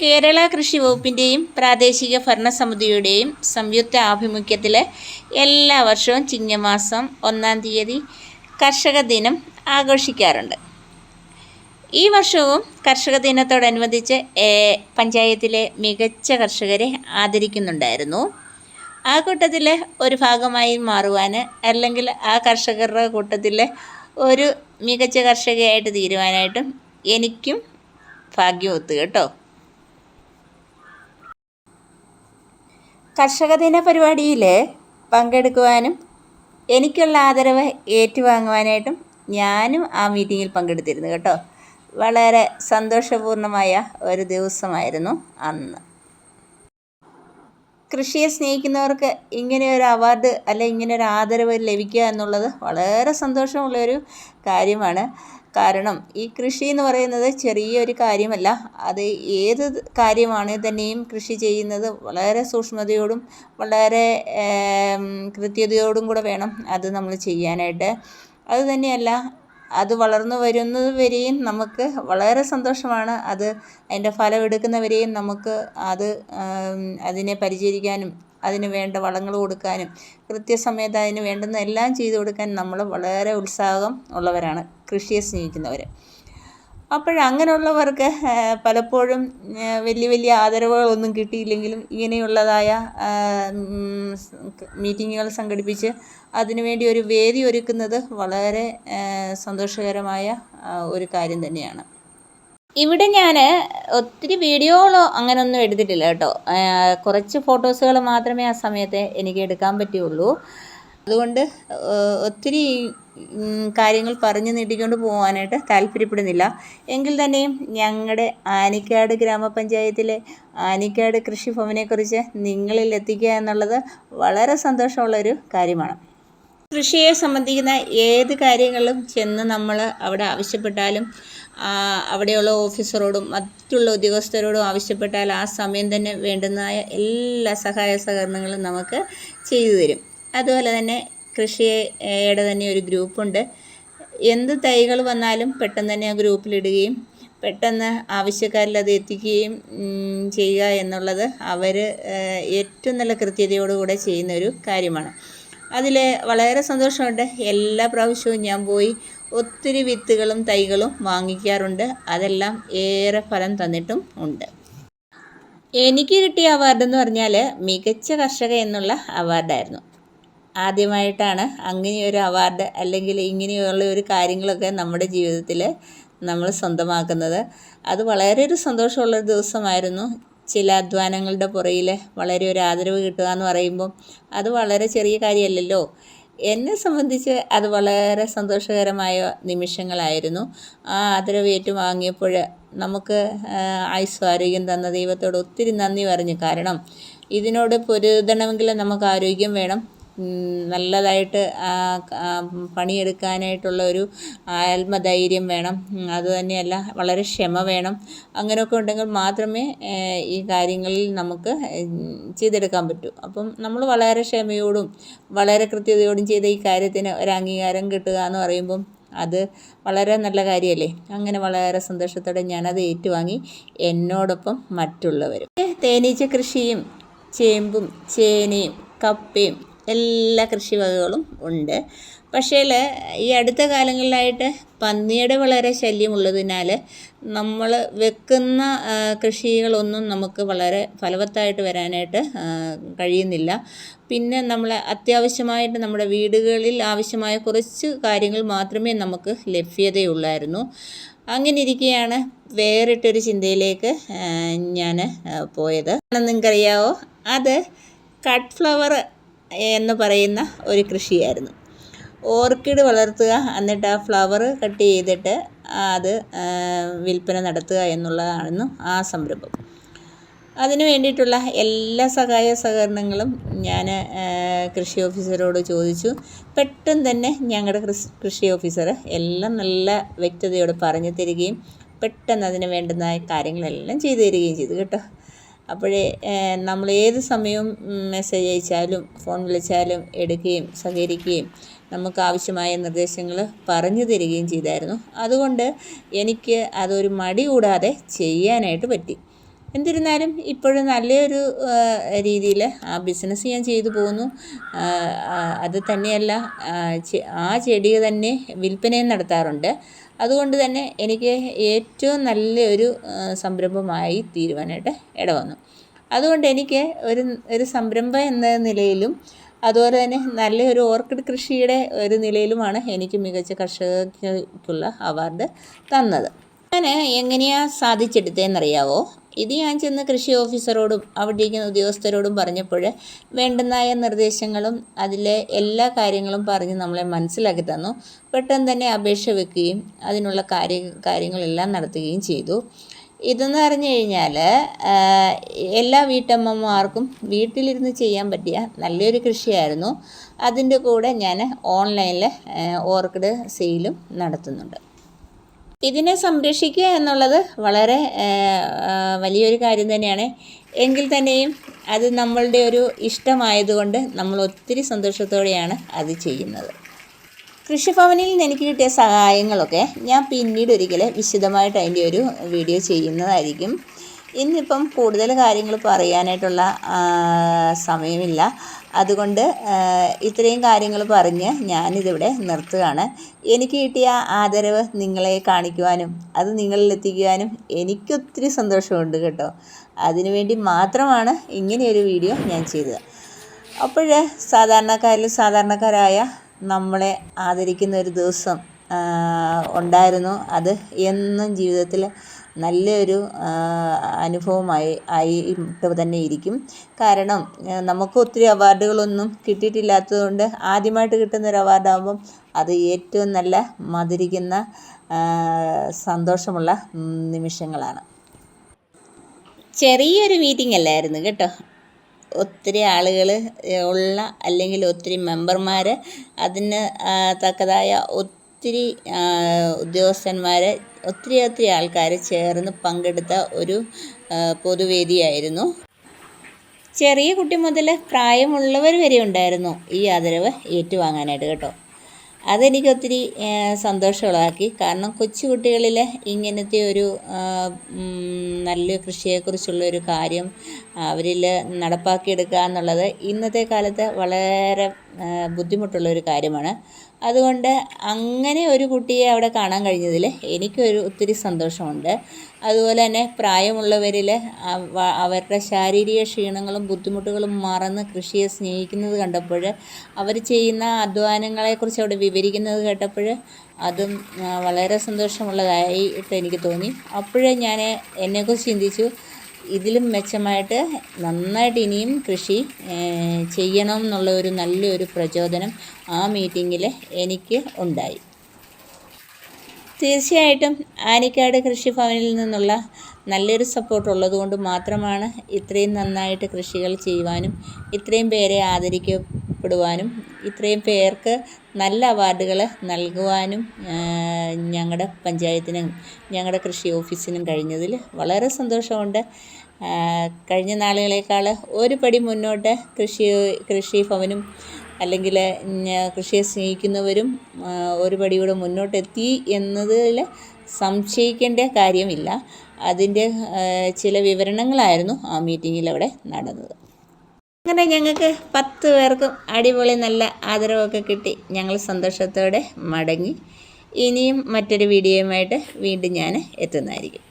കേരള കൃഷി വകുപ്പിന്റെയും പ്രാദേശിക ഭരണസമിതിയുടെയും സംയുക്ത ആഭിമുഖ്യത്തിൽ എല്ലാ വർഷവും ചിങ്ങമാസം ഒന്നാം തീയതി കർഷക ദിനം ആഘോഷിക്കാറുണ്ട്. ഈ വർഷവും കർഷക ദിനത്തോടനുബന്ധിച്ച് പഞ്ചായത്തിലെ മികച്ച കർഷകരെ ആദരിക്കുന്നുണ്ടായിരുന്നു. ആ കൂട്ടത്തിൽ ഒരു ഭാഗമായി മാറുവാൻ അല്ലെങ്കിൽ ആ കർഷകരുടെ കൂട്ടത്തിൽ ഒരു മികച്ച കർഷകയായിട്ട് തീരുവാനായിട്ടും എനിക്കും ഭാഗ്യം ഒത്തു കേട്ടോ. കർഷക ദിന പരിപാടിയിൽ പങ്കെടുക്കുവാനും എനിക്കുള്ള ആദരവ് ഏറ്റുവാങ്ങുവാനായിട്ടും ഞാനും ആ മീറ്റിങ്ങിൽ പങ്കെടുത്തിരുന്നു കേട്ടോ. വളരെ സന്തോഷപൂർണമായ ഒരു ദിവസമായിരുന്നു അന്ന്. കൃഷിയെ സ്നേഹിക്കുന്നവർക്ക് ഇങ്ങനെ ഒരു അവാർഡ് അല്ലെ ഇങ്ങനെ ഒരു ആദരവ് ലഭിക്കുക എന്നുള്ളത് വളരെ സന്തോഷമുള്ളൊരു കാര്യമാണ്. കാരണം ഈ കൃഷി എന്ന് പറയുന്നത് ചെറിയൊരു കാര്യമല്ല. അത് ഏത് കാര്യമാണ് തന്നെയും കൃഷി ചെയ്യുന്നത് വളരെ സൂക്ഷ്മതയോടും വളരെ കൃത്യതയോടും കൂടെ വേണം അത് നമ്മൾ ചെയ്യാനായിട്ട്. അത് തന്നെയല്ല അത് വളർന്നു വരുന്നത് വരെയും നമുക്ക് വളരെ സന്തോഷമാണ്. അത് അതിന്റെ ഫലം എടുക്കുന്നവരെയും നമുക്ക് അത് അതിനെ പരിചരിക്കാനും അതിന് വേണ്ട വളങ്ങൾ കൊടുക്കാനും കൃത്യസമയത്ത് അതിന് വേണ്ടുന്ന എല്ലാം ചെയ്തു കൊടുക്കാൻ നമ്മൾ വളരെ ഉത്സാഹം ഉള്ളവരാണ് കൃഷിയെ സ്നേഹിക്കുന്നവർ അപ്പോഴങ്ങനെയുള്ളവർക്ക് പലപ്പോഴും വലിയ വലിയ ആദരവുകളൊന്നും കിട്ടിയില്ലെങ്കിലും ഇങ്ങനെയുള്ളതായ മീറ്റിങ്ങുകൾ സംഘടിപ്പിച്ച് അതിനുവേണ്ടി ഒരു വേദി ഒരുക്കുന്നത് വളരെ സന്തോഷകരമായ ഒരു കാര്യം തന്നെയാണ്. ഇവിടെ ഞാൻ ഒത്തിരി വീഡിയോകളോ അങ്ങനെയൊന്നും എടുത്തിട്ടില്ല കേട്ടോ. കുറച്ച് ഫോട്ടോസുകൾ മാത്രമേ ആ സമയത്ത് എനിക്ക് എടുക്കാൻ പറ്റുള്ളൂ. അതുകൊണ്ട് ഒത്തിരി കാര്യങ്ങൾ പറഞ്ഞു നീട്ടിക്കൊണ്ട് പോകാനായിട്ട് താല്പര്യപ്പെടുന്നില്ല. എങ്കിൽ തന്നെയും ഞങ്ങളുടെ ആനിക്കാട് ഗ്രാമപഞ്ചായത്തിലെ ആനിക്കാട് കൃഷിഭവനെക്കുറിച്ച് നിങ്ങളിൽ എത്തിക്കുക എന്നുള്ളത് വളരെ സന്തോഷമുള്ളൊരു കാര്യമാണ്. കൃഷിയെ സംബന്ധിക്കുന്ന ഏത് കാര്യങ്ങളും ചെന്ന് നമ്മൾ അവിടെ ആവശ്യപ്പെട്ടാലും അവിടെയുള്ള ഓഫീസറോടും മറ്റുള്ള ഉദ്യോഗസ്ഥരോടും ആവശ്യപ്പെട്ടാൽ ആ സമയം തന്നെ വേണ്ടുന്നതായ എല്ലാ സഹായ സഹകരണങ്ങളും നമുക്ക് ചെയ്തു തരും. അതുപോലെ തന്നെ കൃഷിയുടെ തന്നെ ഒരു ഗ്രൂപ്പുണ്ട്. എന്ത് തൈകൾ വന്നാലും പെട്ടെന്ന് തന്നെ ആ ഗ്രൂപ്പിലിടുകയും പെട്ടെന്ന് ആവശ്യക്കാരിൽ അത് എത്തിക്കുകയും ചെയ്യുക എന്നുള്ളത് അവർ ഏറ്റവും നല്ല കൃത്യതയോടുകൂടെ ചെയ്യുന്ന ഒരു കാര്യമാണ്. അതിൽ വളരെ സന്തോഷമുണ്ട്. എല്ലാ പ്രാവശ്യവും ഞാൻ പോയി ഒത്തിരി വിത്തുകളും തൈകളും വാങ്ങിക്കാറുണ്ട്. അതെല്ലാം ഏറെ ഫലം തന്നിട്ടും ഉണ്ട്. എനിക്ക് കിട്ടിയ അവാർഡ് എന്ന് പറഞ്ഞാൽ മികച്ച കർഷക എന്നുള്ള അവാർഡായിരുന്നു ആദ്യമായിട്ടാണ് അങ്ങനെയൊരു അവാർഡ് അല്ലെങ്കിൽ ഇങ്ങനെയുള്ള ഒരു കാര്യങ്ങളൊക്കെ നമ്മുടെ ജീവിതത്തിൽ നമ്മൾ സ്വന്തമാക്കുന്നത്. അത് വളരെ ഒരു സന്തോഷമുള്ളൊരു ദിവസമായിരുന്നു. ചില അധ്വാനങ്ങളുടെ പുറയിൽ വളരെ ഒരു ആദരവ് കിട്ടുക എന്ന് പറയുമ്പം അത് വളരെ ചെറിയ കാര്യമല്ലല്ലോ എന്നെ സംബന്ധിച്ച് അത് വളരെ സന്തോഷകരമായ നിമിഷങ്ങളായിരുന്നു. ആ ആദരവ് ഏറ്റുവാങ്ങിയപ്പോൾ നമുക്ക് ആയുസ് ആരോഗ്യം തന്ന ദൈവത്തോട് ഒത്തിരി നന്ദി പറഞ്ഞു. കാരണം ഇതിനോട് പൊരുതണമെങ്കിൽ നമുക്ക് ആരോഗ്യം വേണം. നല്ലതായിട്ട് പണിയെടുക്കാനായിട്ടുള്ള ഒരു ആത്മധൈര്യം വേണം. അതുതന്നെയല്ല വളരെ ക്ഷമ വേണം. അങ്ങനെയൊക്കെ ഉണ്ടെങ്കിൽ മാത്രമേ ഈ കാര്യങ്ങളിൽ നമുക്ക് ചെയ്തെടുക്കാൻ പറ്റൂ. അപ്പം നമ്മൾ വളരെ ക്ഷമയോടും വളരെ കൃത്യതയോടും ചെയ്ത ഈ കാര്യത്തിന് ഒരു അംഗീകാരം കിട്ടുക എന്ന് പറയുമ്പം അത് വളരെ നല്ല കാര്യമല്ലേ? അങ്ങനെ വളരെ സന്തോഷത്തോടെ ഞാനത് ഏറ്റുവാങ്ങി എന്നോടൊപ്പം മറ്റുള്ളവരും. തേനീച്ച കൃഷിയും ചേമ്പും ചേനയും കപ്പയും എല്ലാ കൃഷി വകകളും ഉണ്ട്. പക്ഷേ ഈ അടുത്ത കാലങ്ങളിലായിട്ട് പന്നിയുടെ വളരെ ശല്യമുള്ളതിനാൽ നമ്മൾ വെക്കുന്ന കൃഷികളൊന്നും നമുക്ക് വളരെ ഫലവത്തായിട്ട് വരാനായിട്ട് കഴിയുന്നില്ല. പിന്നെ നമ്മൾ അത്യാവശ്യമായിട്ട് നമ്മുടെ വീടുകളിൽ ആവശ്യമായ കുറച്ച് കാര്യങ്ങൾ മാത്രമേ നമുക്ക് ലഭ്യതയുള്ളായിരുന്നു. അങ്ങനെ ഇരിക്കെയാണ് വേറിട്ടൊരു ചിന്തയിലേക്ക് ഞാൻ പോയത്. നിങ്ങൾക്കറിയാവോ അത് കട്ട് ഫ്ലവർ എന്ന് പറയുന്ന ഒരു കൃഷിയായിരുന്നു. ഓർക്കിഡ് വളർത്തുക എന്നിട്ട് ആ ഫ്ലവർ കട്ട് ചെയ്തിട്ട് അത് വിൽപ്പന നടത്തുക എന്നുള്ളതായിരുന്നു ആ സംരംഭം. അതിനു വേണ്ടിയിട്ടുള്ള എല്ലാ സഹായ സഹകരണങ്ങളും ഞാൻ കൃഷി ഓഫീസറോട് ചോദിച്ചു. പെട്ടെന്ന് തന്നെ ഞങ്ങളുടെ കൃഷി ഓഫീസർ എല്ലാം നല്ല വ്യക്തതയോടെ പറഞ്ഞു തരികയും പെട്ടെന്ന് അതിന് വേണ്ടുന്ന കാര്യങ്ങളെല്ലാം ചെയ്തു തരികയും ചെയ്തു കേട്ടോ. അപ്പോഴേ നമ്മൾ ഏത് സമയവും മെസ്സേജ് അയച്ചാലും ഫോൺ വിളിച്ചാലും എടുക്കുകയും സഹകരിക്കുകയും നമുക്ക് ആവശ്യമായ നിർദ്ദേശങ്ങൾ പറഞ്ഞു തരികയും ചെയ്തായിരുന്നു. അതുകൊണ്ട് എനിക്ക് അതൊരു മടി കൂടാതെ ചെയ്യാനായിട്ട് പറ്റി. എന്നിരുന്നാലും ഇപ്പോഴും നല്ലൊരു രീതിയിൽ ആ ബിസിനസ് ഞാൻ ചെയ്തു പോകുന്നു അത് തന്നെയല്ല ആ, ചെടി തന്നെ വിൽപ്പനയും നടത്താറുണ്ട്. അതുകൊണ്ട് തന്നെ എനിക്ക് ഏറ്റവും നല്ലൊരു സംരംഭമായി തീരുവാനായിട്ട് ഇടവന്നു. അതുകൊണ്ട് എനിക്ക് ഒരു ഒരു സംരംഭം എന്ന നിലയിലും അതുപോലെ തന്നെ നല്ലൊരു ഓർക്കിഡ് കൃഷിയുടെ ഒരു നിലയിലുമാണ് എനിക്ക് മികച്ച കർഷകയ്ക്കുള്ള അവാർഡ് തന്നത്. ഞാൻ എങ്ങനെയാണ് സാധിച്ചെടുത്തതെന്നറിയാവോ? ഇത് ഞാൻ ചെന്ന് കൃഷി ഓഫീസറോടും അവിടെ ഇരിക്കുന്ന ഉദ്യോഗസ്ഥരോടും പറഞ്ഞപ്പോൾ വേണ്ടുന്നായ നിർദ്ദേശങ്ങളും അതിലെ എല്ലാ കാര്യങ്ങളും പറഞ്ഞ് നമ്മളെ മനസ്സിലാക്കി തന്നു. പെട്ടെന്ന് തന്നെ അപേക്ഷ വെക്കുകയും അതിനുള്ള കാര്യ കാര്യങ്ങളെല്ലാം നടത്തുകയും ചെയ്തു. ഇതെന്ന് പറഞ്ഞു കഴിഞ്ഞാൽ എല്ലാ വീട്ടമ്മമാർക്കും വീട്ടിലിരുന്ന് ചെയ്യാൻ പറ്റിയ നല്ലൊരു കൃഷിയായിരുന്നു. അതിന്റെ കൂടെ ഞാൻ ഓൺലൈനിൽ ഓർക്കിഡ് സെയിലും നടത്തുന്നുണ്ട്. ഇതിനെ സംരക്ഷിക്കുക എന്നുള്ളത് വളരെ വലിയൊരു കാര്യം തന്നെയാണ്. എങ്കിൽ തന്നെയും അത് നമ്മളുടെ ഒരു ഇഷ്ടമായതുകൊണ്ട് നമ്മൾ ഒത്തിരി സന്തോഷത്തോടെയാണ് അത് ചെയ്യുന്നത്. കൃഷിഭവനിൽ നിന്ന് എനിക്ക് കിട്ടിയ സഹായങ്ങളൊക്കെ ഞാൻ പിന്നീട് ഒരിക്കൽ വിശദമായിട്ട് അതിന്റെ ഒരു വീഡിയോ ചെയ്യുന്നതായിരിക്കും. ഇന്നിപ്പം കൂടുതൽ കാര്യങ്ങൾ പറയാനായിട്ടുള്ള സമയമില്ല. അതുകൊണ്ട് ഇത്രയും കാര്യങ്ങൾ പറഞ്ഞ് ഞാനിതിവിടെ നിർത്തുകയാണ്. എനിക്ക് കിട്ടിയ ആദരവ് നിങ്ങളെ കാണിക്കുവാനും അത് നിങ്ങളിൽ എത്തിക്കുവാനും എനിക്കൊത്തിരി സന്തോഷമുണ്ട് കേട്ടോ. അതിനുവേണ്ടി മാത്രമാണ് ഇങ്ങനെയൊരു വീഡിയോ ഞാൻ ചെയ്തത്. അപ്പോൾ സാധാരണക്കാരിൽ സാധാരണക്കാരായ നമ്മളെ ആദരിക്കുന്ന ഒരു ദിവസം ഉണ്ടായിരുന്നു. അത് എന്നും ജീവിതത്തിൽ നല്ലൊരു അനുഭവമായി ആയിട്ട് തന്നെ ഇരിക്കും. കാരണം നമുക്ക് ഒത്തിരി അവാർഡുകളൊന്നും കിട്ടിയിട്ടില്ലാത്തതുകൊണ്ട് ആദ്യമായിട്ട് കിട്ടുന്ന ഒരു അവാർഡാകുമ്പം അത് ഏറ്റവും നല്ല മധുരിക്കുന്ന സന്തോഷമുള്ള നിമിഷങ്ങളാണ്. ചെറിയൊരു മീറ്റിംഗ് അല്ലായിരുന്നു കേട്ടോ. ഒത്തിരി ആളുകൾ ഉള്ള അല്ലെങ്കിൽ ഒത്തിരി മെമ്പർമാർ അതിന് തക്കതായ ഒത്തിരി ഉദ്യോഗസ്ഥന്മാർ ഒത്തിരി ഒത്തിരി ആൾക്കാർ ചേർന്ന് പങ്കെടുത്ത ഒരു പൊതുവേദിയായിരുന്നു. ചെറിയ കുട്ടി മുതൽ പ്രായമുള്ളവർ വരെ ഉണ്ടായിരുന്നു ഈ ആദരവ് ഏറ്റുവാങ്ങാനായിട്ട് കേട്ടോ. അതെനിക്ക് ഒത്തിരി സന്തോഷമുള്ളതാക്കി. കാരണം കൊച്ചുകുട്ടികളിൽ ഇങ്ങനത്തെ ഒരു നല്ല കൃഷിയെക്കുറിച്ചുള്ള ഒരു കാര്യം അവരിൽ നടപ്പാക്കിയെടുക്കുക എന്നുള്ളത് ഇന്നത്തെ കാലത്ത് വളരെ ബുദ്ധിമുട്ടുള്ള ഒരു കാര്യമാണ്. അതുകൊണ്ട് അങ്ങനെ ഒരു കുട്ടിയെ അവിടെ കാണാൻ കഴിഞ്ഞതിൽ എനിക്കൊരു ഒത്തിരി സന്തോഷമുണ്ട്. അതുപോലെ തന്നെ പ്രായമുള്ളവരിൽ അവരുടെ ശാരീരിക ക്ഷീണങ്ങളും ബുദ്ധിമുട്ടുകളും മറന്ന് കൃഷിയെ സ്നേഹിക്കുന്നത് കണ്ടപ്പോൾ അവർ ചെയ്യുന്ന അധ്വാനങ്ങളെക്കുറിച്ച് അവിടെ വിവരിക്കുന്നത് കേട്ടപ്പോൾ അതും വളരെ സന്തോഷമുള്ളതായിട്ട് എനിക്ക് തോന്നി. അപ്പോഴേ ഞാൻ എന്നെക്കുറിച്ച് ചിന്തിച്ചു ഇതിലും മെച്ചമായിട്ട് നന്നായിട്ട് ഇനിയും കൃഷി ചെയ്യണം എന്നുള്ള ഒരു നല്ലൊരു പ്രചോദനം ആ മീറ്റിങ്ങിൽ എനിക്ക് ഉണ്ടായി. തീർച്ചയായിട്ടും ആനിക്കാട് കൃഷിഭവനിൽ നിന്നുള്ള നല്ലൊരു സപ്പോർട്ട് ഉള്ളതുകൊണ്ട് മാത്രമാണ് ഇത്രയും നന്നായിട്ട് കൃഷികൾ ചെയ്യുവാനും ഇത്രയും പേരെ ആദരിക്കപ്പെടുവാനും ഇത്രയും പേർക്ക് നല്ല അവാർഡുകൾ നൽകുവാനും ഞങ്ങളുടെ പഞ്ചായത്തിനും ഞങ്ങളുടെ കൃഷി ഓഫീസിനും കഴിഞ്ഞതിൽ വളരെ സന്തോഷമുണ്ട്. കഴിഞ്ഞ നാളുകളേക്കാൾ ഒരു പടി മുന്നോട്ട് കൃഷി കൃഷി ഭവനും അല്ലെങ്കിൽ കൃഷിയെ സ്നേഹിക്കുന്നവരും ഒരു പടി കൂടെ മുന്നോട്ടെത്തി എന്നതിൽ സംശയിക്കേണ്ട കാര്യമില്ല. അതിന്റെ ചില വിവരണങ്ങളായിരുന്നു ആ മീറ്റിങ്ങിൽ അവിടെ നടന്നത്. അങ്ങനെ ഞങ്ങൾക്ക് പത്ത് പേർക്കും അടിപൊളി നല്ല ആദരവൊക്കെ കിട്ടി. ഞങ്ങൾ സന്തോഷത്തോടെ മടങ്ങി. ഇനിയും മറ്റൊരു വീഡിയോയുമായിട്ട് വീണ്ടും ഞാൻ എത്തുന്നതായിരിക്കും.